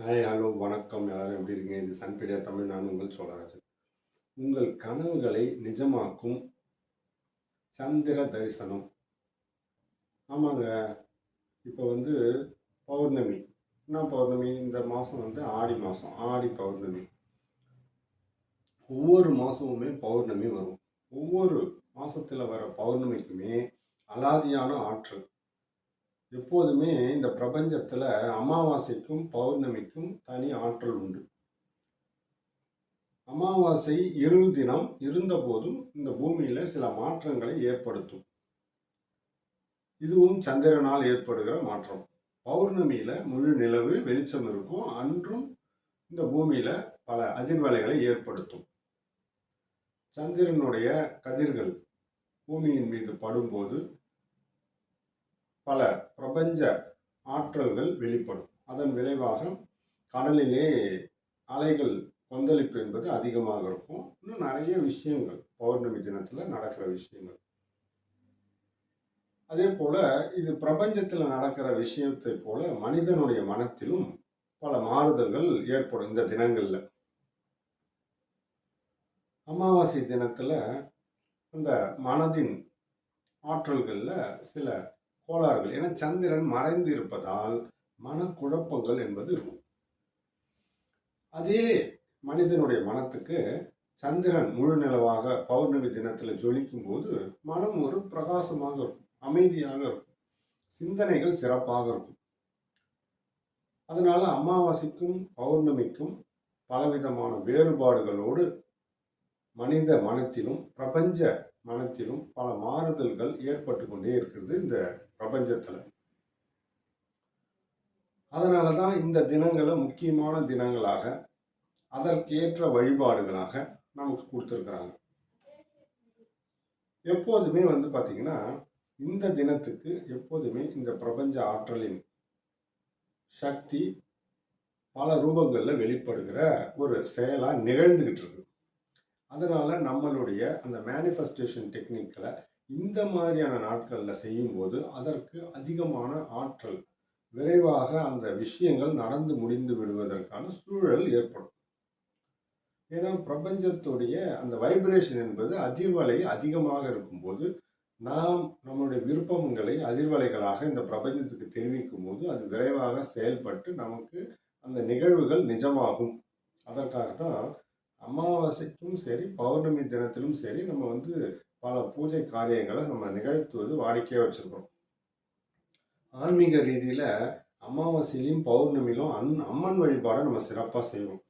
Hi hello வணக்கம். எல்லாரும் எப்படி இருக்கீங்க? இது சன்பீடியா தமிழ். நான் உங்கள் சோழராஜன். உங்கள் கனவுகளை நிஜமாக்கும் சந்திர தரிசனம். ஆமாங்க. இப்போ வந்து பௌர்ணமி. என்ன பௌர்ணமி? இந்த மாதம் வந்து ஆடி மாதம் ஆடி பௌர்ணமி. ஒவ்வொரு மாதமுமே பௌர்ணமி வரும். ஒவ்வொரு மாதத்தில் வர பௌர்ணமிக்குமே அலாதியான ஆற்றல். எப்போதுமே இந்த பிரபஞ்சத்தில் அமாவாசைக்கும் பௌர்ணமிக்கும் தனி ஆற்றல் உண்டு. அமாவாசை இருள் தினம் இருந்தபோதும் இந்த பூமியில் சில மாற்றங்களை ஏற்படுத்தும். இதுவும் சந்திரனால் ஏற்படுகிற மாற்றம். பௌர்ணமியில் முழு நிலவு வெளிச்சம் இருக்கும். அன்றும் இந்த பூமியில் பல அதிர்வலைகளை ஏற்படுத்தும். சந்திரனுடைய கதிர்கள் பூமியின் மீது படும்போது பல பிரபஞ்ச ஆற்றல்கள் வெளிப்படும். அதன் விளைவாக கடலிலே அலைகள் கொந்தளிப்பு என்பது அதிகமாக இருக்கும். இன்னும் நிறைய விஷயங்கள் பௌர்ணமி தினத்தில் நடக்கிற விஷயங்கள். அதே போல இது பிரபஞ்சத்தில் நடக்கிற விஷயத்தை போல மனிதனுடைய மனத்திலும் பல மாறுதல்கள் ஏற்படும் இந்த தினங்களில். அமாவாசை தினத்தில் அந்த மனதின் ஆற்றல்களில் சில கோளாறுகள் ஏன்னா சந்திரன் மறைந்து இருப்பதால் மனக்குழப்பங்கள் என்பது இருக்கும். அதே மனிதனுடைய மனத்துக்கு சந்திரன் முழு நிலவாக பௌர்ணமி தினத்தில் ஜொலிக்கும் போது மனம் ஒரு பிரகாசமாக இருக்கும் அமைதியாக இருக்கும். சிந்தனைகள் சிறப்பாக இருக்கும். அதனால அமாவாசைக்கும் பௌர்ணமிக்கும் பலவிதமான வேறுபாடுகளோடு மனித மனத்திலும் பிரபஞ்ச மனத்திலும் பல மாறுதல்கள் ஏற்பட்டு கொண்டே இருக்கிறது இந்த பிரபஞ்சத்தில். அதனால தான் இந்த தினங்களை முக்கியமான தினங்களாக அதற்கேற்ற வழிபாடுகளாக நமக்கு கொடுத்துருக்குறாங்க. எப்போதுமே வந்து பார்த்திங்கன்னா இந்த தினத்துக்கு எப்போதுமே இந்த பிரபஞ்ச ஆற்றலின் சக்தி பல ரூபங்களில் வெளிப்படுகிற ஒரு செயலாக நிகழ்ந்துக்கிட்டு இருக்கு. அதனால் நம்மளுடைய அந்த மேனிஃபெஸ்டேஷன் டெக்னிக்கில் இந்த மாதிரியான நாட்களில் செய்யும்போது அதற்கு அதிகமான ஆற்றல் விரைவாக அந்த விஷயங்கள் நடந்து முடிந்து விடுவதற்கான சூழல் ஏற்படும். ஏன்னா பிரபஞ்சத்துடைய அந்த வைப்ரேஷன் என்பது அதிர்வலை அதிகமாக இருக்கும்போது நாம் நம்முடைய விருப்பங்களை அதிர்வலைகளாக இந்த பிரபஞ்சத்துக்கு தெரிவிக்கும் போது அது விரைவாக செயல்பட்டு நமக்கு அந்த நிகழ்வுகள் நிஜமாகும். அதற்காக தான் அமாவாசைக்கும் சரி பௌர்ணமி தினத்திலும் சரி நம்ம வந்து பல பூஜை காரியங்களை நம்ம நிகழ்த்துவது வாடிக்கையாக வச்சுருக்கோம் ஆன்மீக ரீதியில் அமாவாசையிலும் பௌர்ணமியிலும் அன் அம்மன் வழிபாடை நம்ம சிறப்பாக செய்வோம்.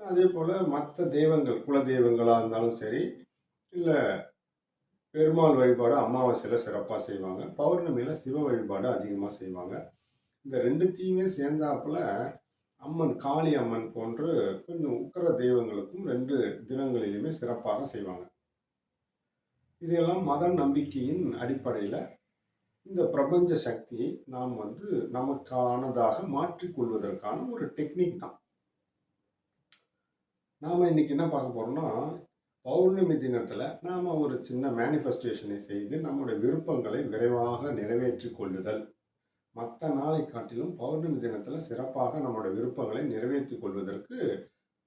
அதே போல் மற்ற தெய்வங்கள் குல தெய்வங்களாக இருந்தாலும் சரி இல்லை பெருமாள் வழிபாடு அமாவாசையில் சிறப்பாக செய்வாங்க. பௌர்ணமியில் சிவ வழிபாடு அதிகமாக செய்வாங்க. இந்த ரெண்டுத்தையுமே சேர்ந்தாப்புல அம்மன் காளி அம்மன் போன்று கொஞ்சம் உக்கர தெய்வங்களுக்கும் ரெண்டு தினங்களிலுமே சிறப்பாக செய்வாங்க. இதெல்லாம் மத நம்பிக்கையின் அடிப்படையில் இந்த பிரபஞ்ச சக்தியை நாம் வந்து நமக்கானதாக மாற்றிக்கொள்வதற்கான ஒரு டெக்னிக் தான். நாம் இன்னைக்கு என்ன பார்க்க போகிறோம்னா பௌர்ணமி தினத்தில் நாம் ஒரு சின்ன மேனிஃபெஸ்டேஷனை செய்து நம்முடைய விருப்பங்களை விரைவாக நிறைவேற்றி கொள்ளுதல். மற்ற நாளை காட்டிலும் பௌர்ணமி தினத்தில் சிறப்பாக நம்மளோட விருப்பங்களை நிறைவேற்றி கொள்வதற்கு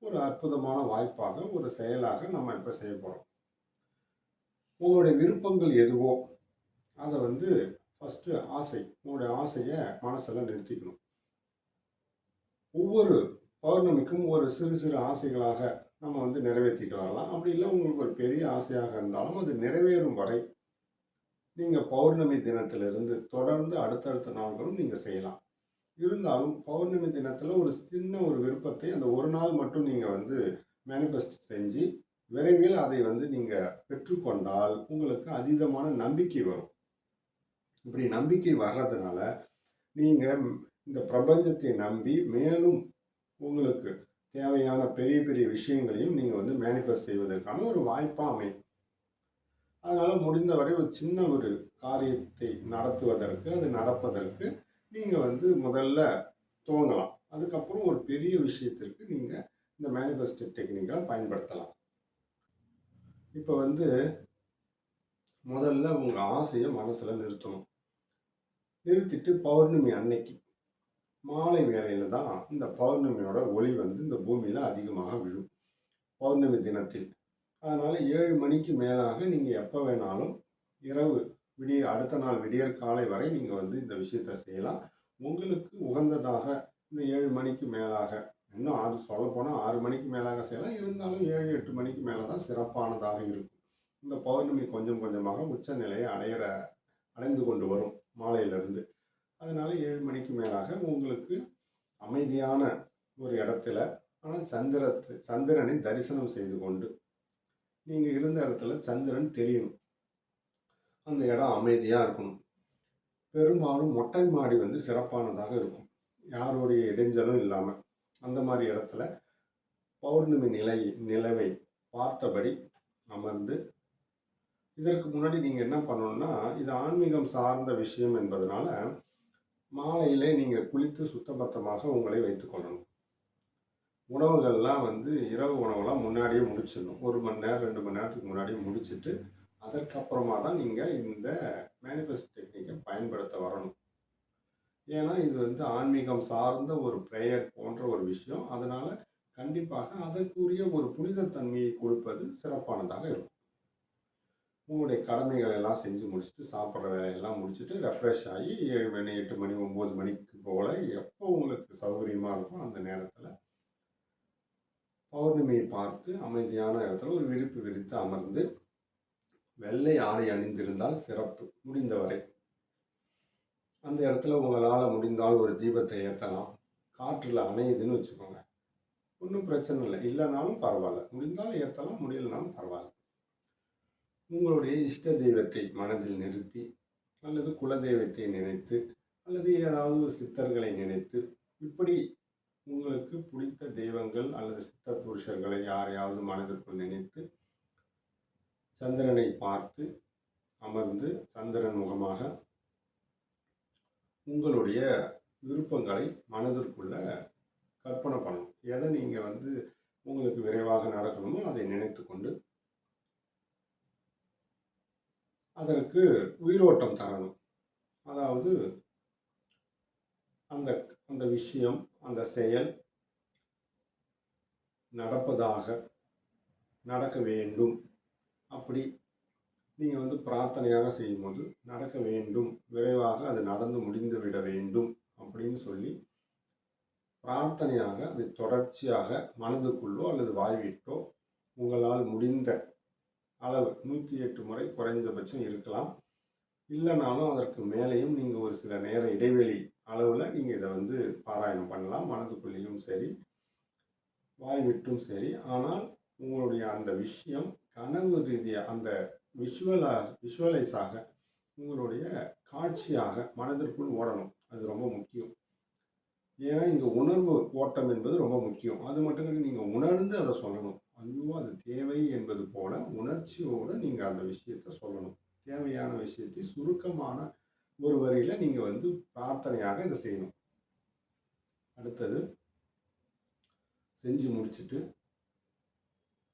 ஒரு அற்புதமான வாய்ப்பாக ஒரு செயலாக நம்ம இப்போ செய்ய போகிறோம் உங்களுடைய விருப்பங்கள் எதுவோ அதை வந்து ஃபஸ்ட்டு ஆசை உங்களுடைய ஆசையை மனசில் நிறுத்திக்கணும். ஒவ்வொரு பௌர்ணமிக்கும் ஒரு சிறு சிறு ஆசைகளாக நம்ம வந்து நிறைவேற்றிட்டு வரலாம். அப்படி இல்லை உங்களுக்கு ஒரு பெரிய ஆசையாக இருந்தாலும் அது நிறைவேறும் வரை நீங்கள் பௌர்ணமி தினத்திலிருந்து தொடர்ந்து அடுத்தடுத்த நாட்களும் நீங்கள் செய்யலாம். இருந்தாலும் பௌர்ணமி தினத்தில் ஒரு சின்ன ஒரு விருப்பத்தை அந்த ஒரு நாள் மட்டும் நீங்கள் வந்து மேனிஃபெஸ்ட் செஞ்சு விரைவில் அதை வந்து நீங்கள் பெற்றுக்கொண்டால் உங்களுக்கு அதீதமான நம்பிக்கை வரும். இப்படி நம்பிக்கை வர்றதுனால நீங்கள் இந்த பிரபஞ்சத்தை நம்பி மேலும் உங்களுக்கு தேவையான பெரிய பெரிய விஷயங்களையும் நீங்கள் வந்து மேனிஃபெஸ்ட் செய்வதற்கான ஒரு வாய்ப்பாக அமையும். அதனால் முடிந்தவரை ஒரு சின்ன ஒரு காரியத்தை நடத்துவதற்கு அது நடப்பதற்கு நீங்கள் வந்து முதல்ல துவங்கலாம். அதுக்கப்புறம் ஒரு பெரிய விஷயத்திற்கு நீங்கள் இந்த மேனிஃபெஸ்டோ டெக்னிக்கை பயன்படுத்தலாம். இப்போ வந்து முதல்ல உங்கள் ஆசையை மனசில் நிறுத்தணும். நிறுத்திட்டு பௌர்ணமி அன்னைக்கு மாலை வேலையில் தான் இந்த பௌர்ணமியோட ஒளி வந்து இந்த பூமியில் அதிகமாக விழும். பௌர்ணமி தினத்தில் அதனால் ஏழு மணிக்கு மேலாக நீங்கள் எப்போ வேணாலும் இரவு விடிய அடுத்த நாள் விடியற் காலை வரை நீங்கள் வந்து இந்த விஷயத்தை செய்யலாம். உங்களுக்கு உகந்ததாக இந்த ஏழு மணிக்கு மேலாக இன்னும் ஆறு சொல்லப்போனால் ஆறு மணிக்கு மேலாக செய்யலாம். இருந்தாலும் ஏழு எட்டு மணிக்கு மேலே தான் சிறப்பானதாக இருக்கும். இந்த பௌர்ணமி கொஞ்சம் கொஞ்சமாக உச்ச நிலையை அடையிற அடைந்து கொண்டு வரும் மாலையிலிருந்து. அதனால ஏழு மணிக்கு மேலாக உங்களுக்கு அமைதியான ஒரு இடத்துல ஆனால் சந்திரத்து சந்திரனை தரிசனம் செய்து கொண்டு நீங்கள் இருந்த இடத்துல சந்திரன் தெரியணும். அந்த இடம் அமைதியாக இருக்கணும். பெரும்பாலும் மொட்டை மாடி வந்து சிறப்பானதாக இருக்கும். யாருடைய இடைஞ்சலும் இல்லாமல் அந்த மாதிரி இடத்துல பௌர்ணமி நிலை நிலவை பார்த்தபடி அமர்ந்து இதற்கு முன்னாடி நீங்கள் என்ன பண்ணணும்னா இது ஆன்மீகம் சார்ந்த விஷயம் என்பதனால மாலையிலே நீங்கள் குளித்து சுத்தபத்தமாக உங்களை வைத்துக்கொள்ளணும் உணவுகள்லாம் வந்து இரவு உணவுலாம் முன்னாடியே முடிச்சிடணும். ஒரு மணி நேரம் ரெண்டு மணி நேரத்துக்கு முன்னாடியே முடிச்சுட்டு அதற்கப்புறமா தான் நீங்கள் இந்த மேனிஃபெஸ்ட் டெக்னிக்கை பயன்படுத்த வரணும். ஏன்னா இது வந்து ஆன்மீகம் சார்ந்த ஒரு ப்ரேயர் போன்ற ஒரு விஷயம். அதனால் கண்டிப்பாக அதற்குரிய ஒரு புனிதத்தன்மையை கொடுப்பது சிறப்பானதாக இருக்கும். உங்களுடைய கடமைகள் எல்லாம் செஞ்சு முடிச்சுட்டு சாப்பிட்ற வேலையெல்லாம் முடிச்சுட்டு ரெஃப்ரெஷ் ஆகி ஏழு மணி எட்டு மணி ஒம்பது மணிக்கு போல் எப்போ உங்களுக்கு சௌகரியமாக இருக்கும் அந்த நேரத்தில் பௌர்ணமியை பார்த்து அமைதியான இடத்துல ஒரு விரிப்பு விரித்து அமர்ந்து வெள்ளை ஆடை அணிந்திருந்தால் சிறப்பு முடிந்தவரை. அந்த இடத்துல உங்களால் முடிந்தால் ஒரு தீபத்தை ஏற்றலாம் காற்றில் அணையுதுன்னு வச்சுக்கோங்க. ஒன்றும் பிரச்சனை இல்லை. இல்லைனாலும் பரவாயில்ல. முடிந்தால் ஏற்றலாம் முடியலனாலும் பரவாயில்ல. உங்களுடைய இஷ்ட தெய்வத்தை மனதில் நிறுத்தி அல்லது குலதெய்வத்தை நினைத்து அல்லது ஏதாவது ஒரு சித்தர்களை நினைத்து இப்படி உங்களுக்கு பிடித்த தெய்வங்கள் அல்லது சித்த புருஷர்களை யாரையாவது மனதிற்குள் நினைத்து சந்திரனை பார்த்து அமர்ந்து சந்திரன் முகமாக உங்களுடைய விருப்பங்களை மனதிற்குள்ள கற்பனை பண்ணணும். எதை நீங்கள் வந்து உங்களுக்கு விரைவாக நடக்கணுமோ அதை நினைத்து கொண்டு அதற்கு உயிரோட்டம் தரணும். அதாவது அந்த அந்த விஷயம் அந்த செயல் நடப்பதாக நடக்க வேண்டும். அப்படி நீங்கள் வந்து பிரார்த்தனையாக செய்யும்போது நடக்க வேண்டும். விரைவாக அது நடந்து முடிந்து விட வேண்டும் அப்படின்னு சொல்லி பிரார்த்தனையாக அது தொடர்ச்சியாக மனதுக்குள்ளோ அல்லது வாய்விட்டோ உங்களால் முடிந்த அளவு நூற்றி எட்டு முறை குறைந்தபட்சம் இருக்கலாம். இல்லைனாலும் அதற்கு மேலேயும் நீங்கள் ஒரு சில நேர இடைவெளி அளவில் நீங்கள் இதை வந்து பாராயணம் பண்ணலாம். மனதுக்குள்ளேயும் சரி வாய் விட்டும் சரி. ஆனால் உங்களுடைய அந்த விஷயம் கனவு ரீதியாக அந்த விஷுவலா விஷுவலைஸாக உங்களுடைய காட்சியாக மனதிற்குள் ஓடணும். அது ரொம்ப முக்கியம். ஏன்னா இங்கே உணர்வு ஓட்டம் என்பது ரொம்ப முக்கியம். அது மட்டும் இல்லை நீங்கள் உணர்ந்து அதை சொல்லணும். ஐயோ அது தேவை என்பது போல உணர்ச்சியோடு நீங்கள் அந்த விஷயத்தை சொல்லணும். தேவையான விஷயத்தை சுருக்கமான ஒரு வரியில் நீங்கள் வந்து பிரார்த்தனையாக இதை செய்யணும். அடுத்தது செஞ்சு முடிச்சுட்டு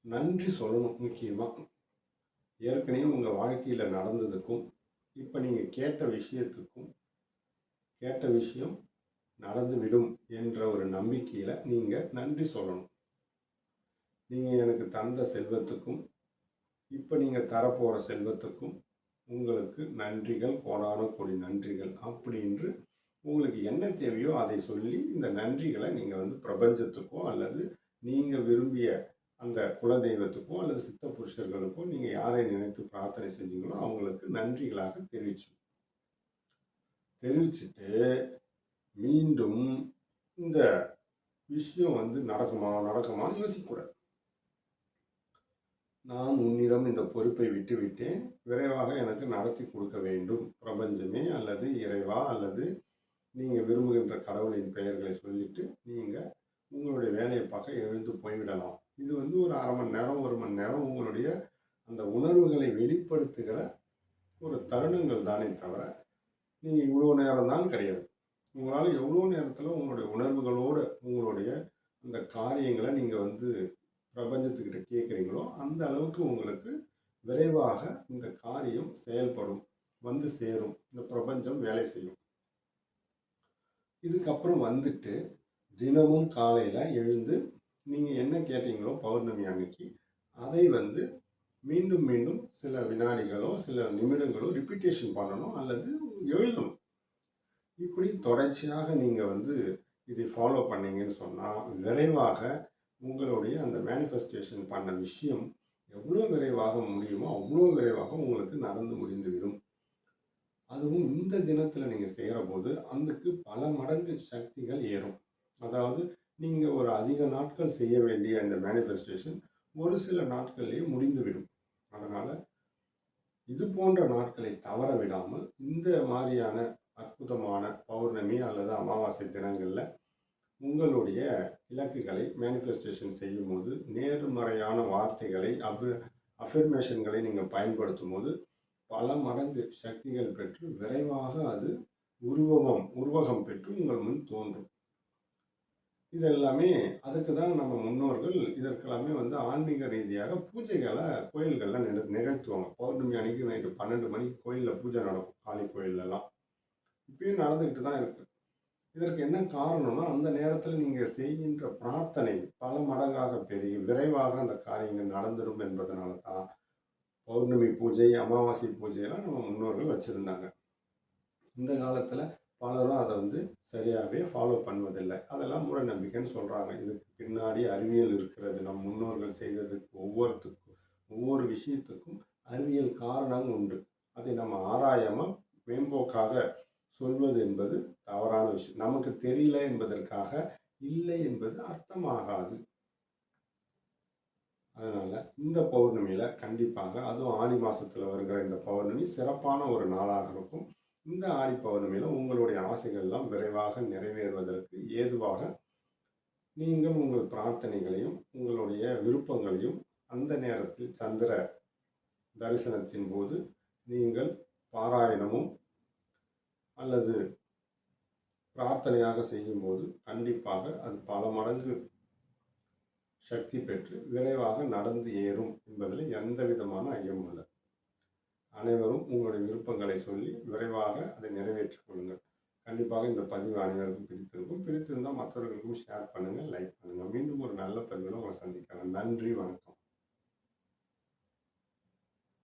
நன்றி சொல்லணும் முக்கியமாக ஏற்கனவே உங்கள் வாழ்க்கையில் நடந்ததுக்கும் இப்போ நீங்கள் கேட்ட விஷயத்துக்கும் கேட்ட விஷயம் நடந்துவிடும் என்ற ஒரு நம்பிக்கையில் நீங்கள் நன்றி சொல்லணும். நீங்கள் எனக்கு தந்த செல்வத்துக்கும் இப்போ நீங்கள் தரப்போகிற செல்வத்துக்கும் உங்களுக்கு நன்றிகள் கோடான கோடி நன்றிகள் அப்படின்று உங்களுக்கு என்ன தேவையோ அதை சொல்லி இந்த நன்றிகளை நீங்கள் வந்து பிரபஞ்சத்துக்கோ அல்லது நீங்கள் விரும்பிய அந்த குலதெய்வத்துக்கோ அல்லது சித்த புருஷர்களுக்கோ நீங்கள் யாரை நினைத்து பிரார்த்தனை செஞ்சீங்களோ அவங்களுக்கு நன்றிகளாக தெரிவிச்சு தெரிவிச்சுட்டு மீண்டும் இந்த விஷயம் வந்து நடக்குமா நடக்குமான்னு யோசிக்கக்கூடாது. நான் உன்னிடம் இந்த பொறுப்பை விட்டுவிட்டேன். விரைவாக எனக்கு நடத்தி கொடுக்க வேண்டும். பிரபஞ்சமே அல்லது இறைவா அல்லது நீங்கள் விரும்புகின்ற கடவுளின் பெயர்களை சொல்லிட்டு நீங்கள் உங்களுடைய வேலையை பார்க்க எழுந்து போய்விடலாம். இது வந்து ஒரு அரை மணி நேரம் ஒரு மணி நேரம் உங்களுடைய அந்த உணர்வுகளை வெளிப்படுத்துகிற ஒரு தருணங்கள் தானே தவிர நீங்கள் இவ்வளோ நேரம் தான் கிடையாது. உங்களால் எவ்வளோ நேரத்தில் உங்களுடைய உணர்வுகளோடு உங்களுடைய அந்த காரியங்களை நீங்கள் வந்து பிரபஞ்சத்துக்கிட்ட கேட்குறீங்களோ அந்த அளவுக்கு உங்களுக்கு விரைவாக இந்த காரியம் செயல்படும் வந்து சேரும். இந்த பிரபஞ்சம் வேலை செய்யும். இதுக்கப்புறம் வந்துட்டு தினமும் காலையில் எழுந்து நீங்கள் என்ன கேட்டீங்களோ பௌர்ணமி அன்னைக்கு அதை வந்து மீண்டும் மீண்டும் சில வினாடிகளோ சில நிமிடங்களோ ரிப்பீட்டேஷன் பண்ணணும் அல்லது எழுதணும். இப்படி தொடர்ச்சியாக நீங்கள் வந்து இதை ஃபாலோ பண்ணீங்கன்னு சொன்னால் விரைவாக உங்களுடைய அந்த மேனிஃபெஸ்டேஷன் பண்ண விஷயம் எவ்வளோ விரைவாக முடியுமோ அவ்வளோ விரைவாக உங்களுக்கு நடந்து முடிந்துவிடும். அதுவும் இந்த தினத்தில் நீங்கள் செய்கிற போது அதுக்கு பல மடங்கு சக்திகள் ஏறும். அதாவது நீங்கள் ஒரு அதிக நாட்கள் செய்ய வேண்டிய அந்த மேனிஃபெஸ்டேஷன் ஒரு சில நாட்கள்லேயே முடிந்துவிடும். அதனால் இது போன்ற நாட்களை தவற விடாமல் இந்த மாதிரியான அற்புதமான பௌர்ணமி அல்லது அமாவாசை தினங்களில் உங்களுடைய இலக்குகளை மேனிஃபெஸ்டேஷன் செய்யும்போது நேர்மறையான வார்த்தைகளை அப் அஃபர்மேஷன்களை நீங்கள் பயன்படுத்தும் போது பல மடங்கு சக்திகள் பெற்று விரைவாக அது உருவகம் உருவகம் பெற்று உங்கள் முன் தோன்றும். இதெல்லாமே அதுக்கு தான் நம்ம முன்னோர்கள் இதற்கெல்லாமே வந்து ஆன்மீக ரீதியாக பூஜைகளை கோயில்களில் நிக நிகழ்த்துவாங்க. பௌர்ணமி அன்னைக்கு நைட்டு பன்னெண்டு மணிக்கு கோயிலில் பூஜை நடக்கும் காளி கோயிலெல்லாம். இப்பயும் நடந்துக்கிட்டு தான் இருக்குது இதற்கு என்ன காரணம்னா அந்த நேரத்தில் நீங்கள் செய்கின்ற பிரார்த்தனை பல மடங்காக பெரிய விரைவாக அந்த காரியங்கள் நடந்துடும் என்பதனால தான் பௌர்ணமி பூஜை அமாவாசை பூஜையெல்லாம் நம்ம முன்னோர்கள் வச்சுருந்தாங்க. இந்த காலத்தில் பலரும் அதை வந்து சரியாகவே ஃபாலோ பண்ணுவதில்லை. அதெல்லாம் மூட நம்பிக்கைன்னு சொல்கிறாங்க இதுக்கு பின்னாடி அறிவியல் இருக்கிறது. நம் முன்னோர்கள் செய்ததுக்கு ஒவ்வொருத்துக்கும் ஒவ்வொரு விஷயத்துக்கும் அறிவியல் காரணம் உண்டு. அதை நம்ம ஆராயாமல் மேம்போக்காக சொல்வது என்பது தவறான விஷயம். நமக்கு தெரியல என்பதற்காக இல்லை என்பது அர்த்தமாகாது. அதனால் இந்த பௌர்ணமியில் கண்டிப்பாக அதுவும் ஆடி மாதத்தில் வருகிற இந்த பௌர்ணமி சிறப்பான ஒரு நாளாக இருக்கும். இந்த ஆடி பௌர்ணமியில் உங்களுடைய ஆசைகள்லாம் விரைவாக நிறைவேறுவதற்கு ஏதுவாக நீங்கள் உங்கள் பிரார்த்தனைகளையும் உங்களுடைய விருப்பங்களையும் அந்த நேரத்தில் சந்திர தரிசனத்தின் போது நீங்கள் பாராயணமும் அல்லது பிரார்த்தனையாக செய்யும்போது கண்டிப்பாக அது பல மடங்கு சக்தி பெற்று விரைவாக நடந்து ஏறும் என்பதில் எந்த விதமான ஐயமும் இல்லை. அனைவரும் உங்களுடைய விருப்பங்களை சொல்லி விரைவாக அதை நிறைவேற்றிக் கொள்ளுங்கள். கண்டிப்பாக இந்த பதிவு அனைவருக்கும் பிடித்திருக்கும். பிடித்திருந்தால் மற்றவர்களுக்கும் ஷேர் பண்ணுங்கள் லைக் பண்ணுங்கள் மீண்டும் ஒரு நல்ல பதிவில் உங்களை சந்திக்கிறேன். நன்றி வணக்கம்.